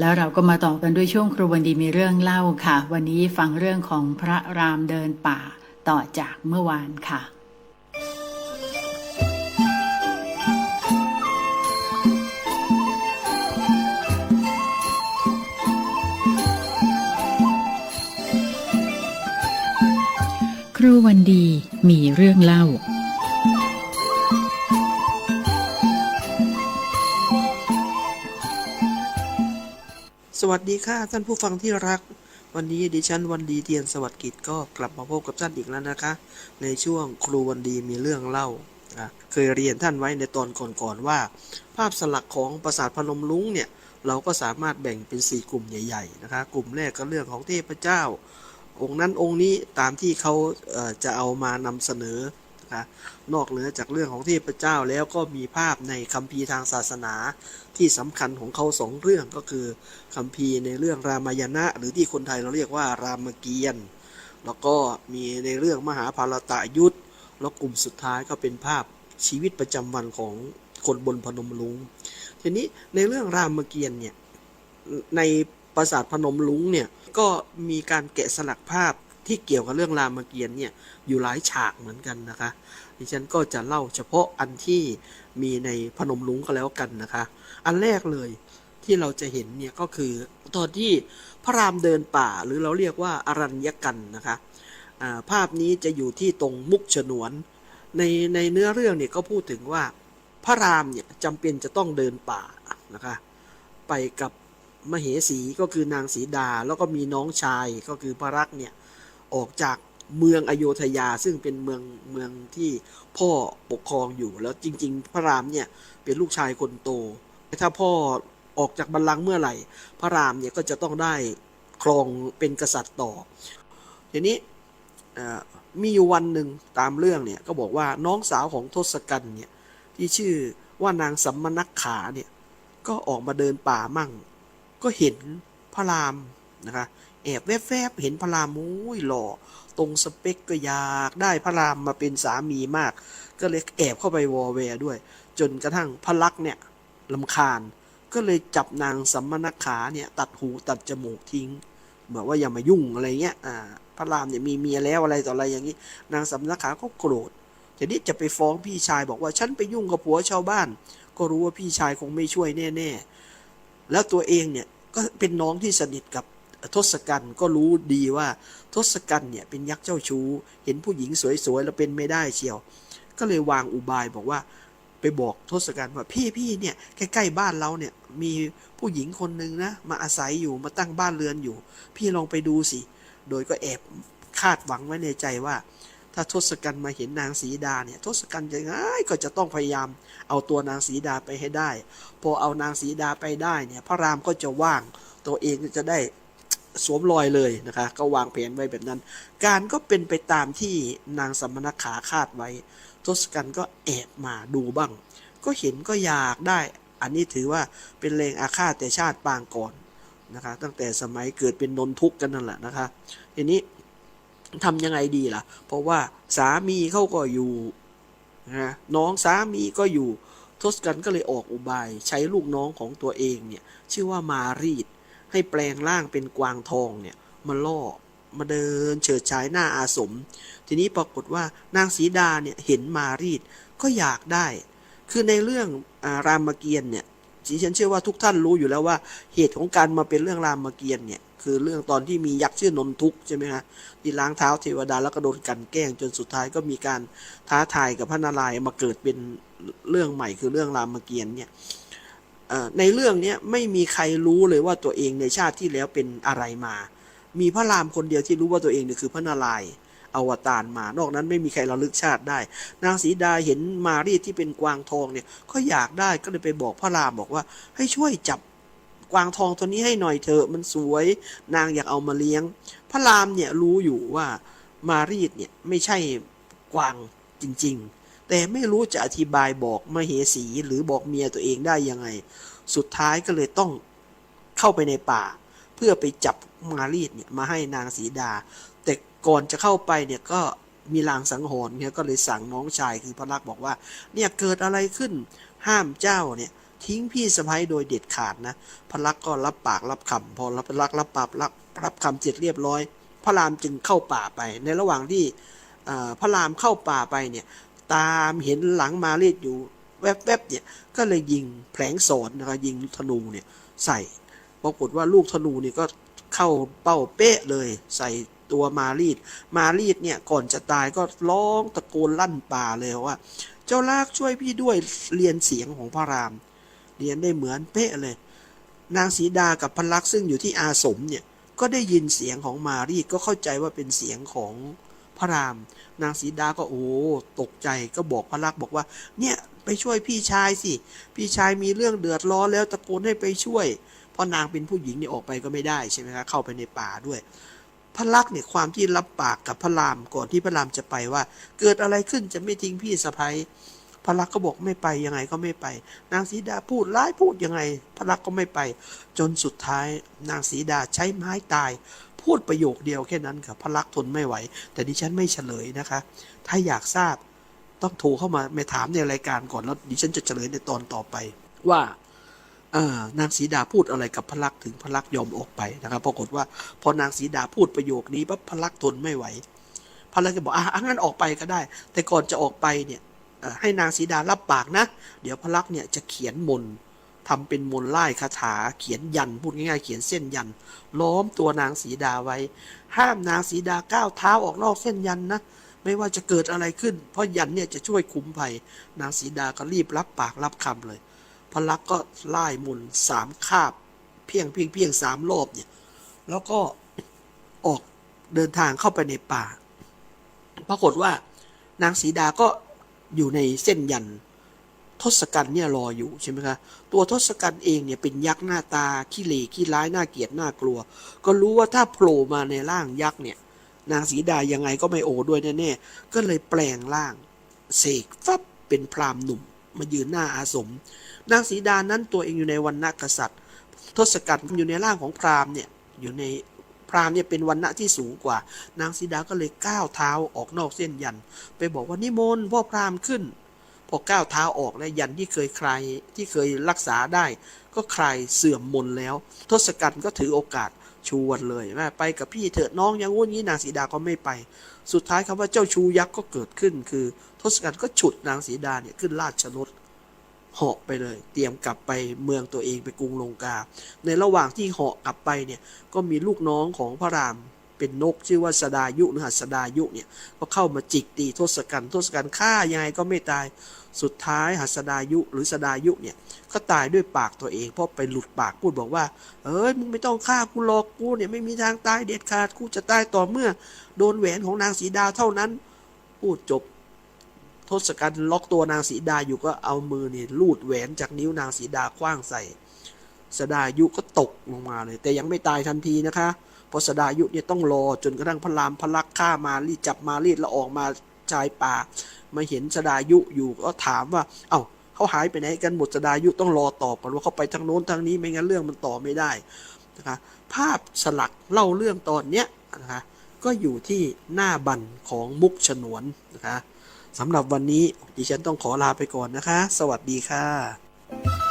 แล้วเราก็มาต่อกันด้วยช่วงครูวันดีมีเรื่องเล่าค่ะ วันนี้ฟังเรื่องของพระรามเดินป่าต่อจากเมื่อวานค่ะ ครูวันดีมีเรื่องเล่า วัสดีค่ะท่านผู้ฟังที่รัก วันนี้ดิฉันวันดีเทียนสวัสดิ์กิจก็กลับมาพบกับท่านอีกแล้วนะคะ ในช่วงครูวันดีมีเรื่องเล่า เคยเรียนท่านไว้ในตอนก่อนๆว่า ภาพสลักของปราสาทพนมลุงเนี่ยเราก็สามารถแบ่งเป็น 4 กลุ่มใหญ่ๆนะคะกลุ่มแรกก็เรื่องของเทพเจ้า องค์นั้นองค์นี้ตามที่เขาจะเอามานำเสนอ นะนอกเหนือจากเรื่องของเทพเจ้าแล้วก็มีภาพในคัมภีร์ทางศาสนา ที่สำคัญของเขาสองเรื่องก็คือคัมภีร์ในเรื่องรามายณะ หรือที่คนไทยเราเรียกว่ารามเกียรติ์แล้วก็มีในเรื่องมหาภารตายุทธแล้วกลุ่มสุดท้ายก็เป็นภาพชีวิตประจำวันของคนบนพนมลุงทีนี้ในเรื่องรามเกียรติ์เนี่ยในปราสาทพนมลุงเนี่ยก็มีการแกะสลักภาพ ที่เกี่ยวกับเรื่องรามเกียรติ์เนี่ยอยู่หลายฉากเหมือนกันนะคะดิฉันก็จะเล่าเฉพาะอันที่มีในพนมลุงก็แล้วกันนะคะ อันแรกเลยที่เราจะเห็นเนี่ยก็คือตอนที่พระรามเดินป่าหรือเราเรียกว่าอารัญญกันนะคะาภาพนี้จะอยู่ที่ตรงมุกฉนวน ในในเนื้อเรื่องเนี่ยก็พูดถึงว่าพระรามเนี่ยจำเป็นจะต้องเดินป่านะคะไปกับมเหสีก็คือนางสีดาแล้วก็มีน้องชายก็คือพระรักเนี่ย ออกจากเมืองอโยธยาซึ่งเป็นเมืองเมืองที่พ่อปกครองอยู่แล้วจริง ๆ พระรามเนี่ยเป็นลูกชายคนโต ถ้าพ่อออกจากบัลลังก์เมื่อไหร่ พระรามเนี่ยก็จะต้องได้ครองเป็นกษัตริย์ต่อ ทีนี้มีอยู่วันหนึ่งตามเรื่องเนี่ยก็บอกว่าน้องสาวของทศกัณฐ์เนี่ยที่ชื่อว่านางสัมมนักขาเนี่ยก็ออกมาเดินป่ามั่ง ก็เห็นพระรามนะคะ แอบแวบๆเห็นพระรามโอ้ยหล่อ ตรงสเปคก็อยากได้พระรามมาเป็นสามีมาก ก็เลยแอบเข้าไปวอแวร์ด้วย จนกระทั่งพระลักษณ์เนี่ยลำคาญ ก็เลยจับนางสัมมนักขาเนี่ยตัดหูตัดจมูกทิ้งแบบว่าอย่ามายุ่งอะไรเงี้ยอ่าพระรามเนี่ยมีเมียแล้วอะไรต่ออะไรอย่างนี้ นางสัมมนักขาก็โกรธทีนี้จะไปฟ้องพี่ชายบอกว่าฉันไปยุ่งกับผัวชาวบ้าน ก็รู้ว่าพี่ชายคงไม่ช่วยแน่ ๆ แล้วตัวเองเนี่ยก็เป็นน้องที่สนิทกับ ทศกัณฐ์ก็รู้ดีว่าทศกัณฐ์เนี่ยเป็นยักษ์เจ้าชู้ เห็นผู้หญิงสวยๆแล้วเป็นไม่ได้เชียว ก็เลยวางอุบายบอกว่าไปบอกทศกัณฐ์ว่าพี่พี่เนี่ยใกล้ๆบ้านเราเนี่ยมีผู้หญิงคนหนึ่งนะมาอาศัยอยู่มาตั้งบ้านเรือนอยู่ พี่ลองไปดูสิ โดยก็แอบคาดหวังไว้ในใจว่า ถ้าทศกัณฐ์มาเห็นนางสีดาเนี่ยทศกัณฐ์จะง่ายก็จะต้องพยายาม เอาตัวนางสีดาไปให้ได้ พอเอานางสีดาไปได้เนี่ยพระรามก็จะว่างตัวเองจะได้ สวมรอยเลยนะคะ ก็วางแผนไว้แบบนั้น การก็เป็นไปตามที่นางสมมณขาคาดไว้ ทศกัณฐ์ก็แอบมาดูบ้าง ก็เห็นก็อยากได้ อันนี้ถือว่าเป็นแรงอาฆาตแต่ชาติปางก่อนนะคะ ตั้งแต่สมัยเกิดเป็นนนทุกข์กันนั่นแหละนะคะ ทีนี้ทำยังไงดีล่ะ เพราะว่าสามีเขาก็อยู่นะน้องสามีก็อยู่ทศกัณฐ์ก็เลยออกอุบาย ใช้ลูกน้องของตัวเองเนี่ยชื่อว่ามารีด ให้แปลงร่างเป็นกวางทองเนี่ยมาล่อมาเดินเฉิดฉายหน้าอาสม ทีนี้ปรากฏว่านางสีดาเนี่ยเห็นมารีดก็อยากได้ คือในเรื่องอารามเกียรติ์เนี่ยฉันเชื่อว่าทุกท่านรู้อยู่แล้วว่าเหตุของการมาเป็นเรื่องรามเกียรติ์เนี่ยคือเรื่องตอนที่มียักษ์ชื่อนนทุกใช่ไหมฮะที่ล้างเท้าเทวดาแล้วก็โดนกันแกล้งจนสุดท้ายก็มีการท้าทายกับพระนารายณ์มาเกิดเป็นเรื่องใหม่คือเรื่องรามเกียรติ์เนี่ย ในเรื่องนี้ไม่มีใครรู้เลยว่าตัวเองในชาติที่แล้วเป็นอะไรมา มีพระรามคนเดียวที่รู้ว่าตัวเองเนี่ยคือพระนารายณ์อวตารมา นอกนั้นไม่มีใครระลึกชาติได้ นางสีดาเห็นมารีที่เป็นกวางทองเนี่ยก็อยากได้ก็เลยไปบอกพระรามบอกว่า ให้ช่วยจับกวางทองตัวนี้ให้หน่อยเถอะมันสวย นางอยากเอามาเลี้ยง พระรามเนี่ยรู้อยู่ว่ามารีดเนี่ยไม่ใช่กวางจริง ๆ แต่ไม่รู้จะอธิบายบอกมเหสีหรือบอกเมียตัวเองได้ยังไง สุดท้ายก็เลยต้องเข้าไปในป่า เพื่อไปจับมารีดเนี่ยมาให้นางสีดา แต่ก่อนจะเข้าไปเนี่ยก็มีลางสังหรณ์เนี่ยก็เลยสั่งน้องชายคือพระลักษมณ์บอกว่า เนี่ยเกิดอะไรขึ้นห้ามเจ้าเนี่ยทิ้งพี่สะพ้ยโดยเด็ดขาดนะพระลักษมณ์ก็รับปากรับคำพอรับพระลักษมณ์รับปากรับรับคำเสร็จเรียบร้อย พระรามจึงเข้าป่าไป ในระหว่างที่พระรามเข้าป่าไปเนี่ย ตามเห็นหลังมาเรียดอยู่แวบๆเนี่ยก็เลยยิงแผลงสอนนะครับยิงธนูเนี่ยใส่ปรากฏว่าลูกธนูเนี่ยก็เข้าเป้าเป๊ะเลย ใส่ตัวมารีด มารีดเนี่ยก่อนจะตายก็ร้องตะโกนลั่นป่าเลยว่า เจ้าลากช่วยพี่ด้วยเรียนเสียงของพระราม เรียนได้เหมือนเป๊ะเลย นางสีดากับพระลักษมณ์ซึ่งอยู่ที่อาสมเนี่ยก็ได้ยินเสียงของมารีดก็เข้าใจว่าเป็นเสียงของ พระราม นางสีดาก็โอ้ตกใจก็บอกพระลักษมณ์บอกว่า เนี่ยไปช่วยพี่ชายสิ พี่ชายมีเรื่องเดือดร้อนแล้วตะโกนให้ไปช่วย เพราะนางเป็นผู้หญิงเนี่ยออกไปก็ไม่ได้ใช่ไหมคะเข้าไปในป่าด้วยพระลักษมณ์เนี่ยความที่รับปากกับพระรามก่อนที่พระรามจะไปว่า เกิดอะไรขึ้นจะไม่ทิ้งพี่สะพ้ยพระลักษมณ์ก็บอกไม่ไปยังไงก็ไม่ไป นางสีดาพูดร้ายพูดยังไง พระลักษมณ์ก็ไม่ไป จนสุดท้าย นางสีดาใช้ไม้ตาย พูดประโยคเดียวแค่นั้นครับพระลักษ์ทนไม่ไหว แต่ดิฉันไม่เฉลยนะคะ ถ้าอยากทราบต้องโทรเข้ามาไม่ถามในรายการก่อนแล้วดิฉันจะเฉลยในตอนต่อไปว่าอ่อนางสีดาพูดอะไรกับพระลักษ์ถึงพระลักษ์ยอมออกไปนะครับปรากฏว่าพอนางสีดาพูดประโยคนี้ปั๊บพระลักษ์ทนไม่ไหวพระลักษ์ก็บอกอะงั้นออกไปก็ได้ แต่ก่อนจะออกไปเนี่ยให้นางสีดารับปากนะ เดี๋ยวพระลักษ์เนี่ยจะเขียนมนต์ ทำเป็นมนต์ไล่คาถาเขียนยันพูดง่ายๆเขียนเส้นยัน ล้อมตัวนางสีดาไว้ ห้ามนางสีดาก้าวเท้าออกนอกเส้นยันนะไม่ว่าจะเกิดอะไรขึ้น เพราะยันเนี่ยจะช่วยคุ้มภัย นางสีดาก็รีบรับปากรับคำเลยพระลักษ์ก็ไล่มนสามคาบ เพียงเพียงเพียงสามรอบเนี่ย แล้วก็ออกเดินทางเข้าไปในป่า ปรากฏว่านางสีดาก็อยู่ในเส้นยัน ทศกัณฐ์เนี่ยรออยู่ใช่ไหมคะตัวทศกัณฐ์เองเนี่ยเป็นยักษ์หน้าตาขี้เหร่ขี้ร้ายน่าเกลียดน่ากลัว ก็รู้ว่าถ้าโผล่มาในร่างยักษ์เนี่ย นางสีดายังไงก็ไม่โอด้วยแน่ๆก็เลยแปลงร่างเสกฟับเป็นพรามหนุ่ม มายืนหน้าอาสม นางสีดานั้นตัวเองอยู่ในวันณะกษัตริย์ ทศกัณฐ์อยู่ในร่างของพรามเนี่ยอยู่ในพราหมณ์เนี่ยเป็นวันณะที่สูงกว่า นางสีดาก็เลยก้าวเท้าออกนอกเส้นยัน ไปบอกว่านิมนต์พ่อพราหมณ์ขึ้น พอก้าวเท้าออกแล้วยันที่เคยใคลายที่เคยรักษาได้ ก็คลายเสื่อมมนแล้ว ทศกัณฐ์ก็ถือโอกาสชวนเลยแม่ไปกับพี่เถอะน้องยังงู้นงี้นางสีดาก็ไม่ไป สุดท้ายคำว่าเจ้าชูยักษ์ก็เกิดขึ้น คือทศกัณฐ์ก็ฉุดนางสีดาเนี่ยขึ้นราชรถเหาะไปเลย เตรียมกลับไปเมืองตัวเองไปกรุงลงกา ในระหว่างที่เหาะกลับไปเนี่ยก็มีลูกน้องของพระราม เป็นนกชื่อว่าสดายุหรือหัสดายุเนี่ยก็เข้ามาจิกตีทศกัณฐ์ทศกัณฐ์ฆ่ายังไงก็ไม่ตายสุดท้ายหัสดายุหรือสดายุเนี่ยก็ตายด้วยปากตัวเองเพราะไปหลุดปากพูดบอกว่า เอ้ยมึงไม่ต้องฆ่ากูหรอกกูเนี่ยไม่มีทางตายเด็ดขาดกูจะตายต่อเมื่อ โดนแหวนของนางสีดาเท่านั้น พูดจบทศกัณฐ์ล็อกตัวนางสีดาอยู่ก็เอามือเนี่ยลูดแหวนจากนิ้วนางสีดาคว้างใส่ สดายุก็ตกลงมาเลย แต่ยังไม่ตายทันทีนะคะเพราะสดายุเนี่ยต้องรอจนกระทั่งพระรามพระลักษมณ์ฆ่ามารีดจับมารีดแล้วออกมาชายป่า มาเห็นสดายุอยู่ก็ถามว่า เอ้าเขาหายไปไหนกันหมดสดายุต้องรอตอบก่อนว่าเขาไปทางโน้นทางนี้ไม่งั้นเรื่องมันต่อไม่ได้นะคะภาพสลักเล่าเรื่องตอนเนี้ยนะคะก็อยู่ที่หน้าบันของมุกฉนวนนะคะสำหรับวันนี้ดิฉันต้องขอลาไปก่อนนะคะ สวัสดีค่ะ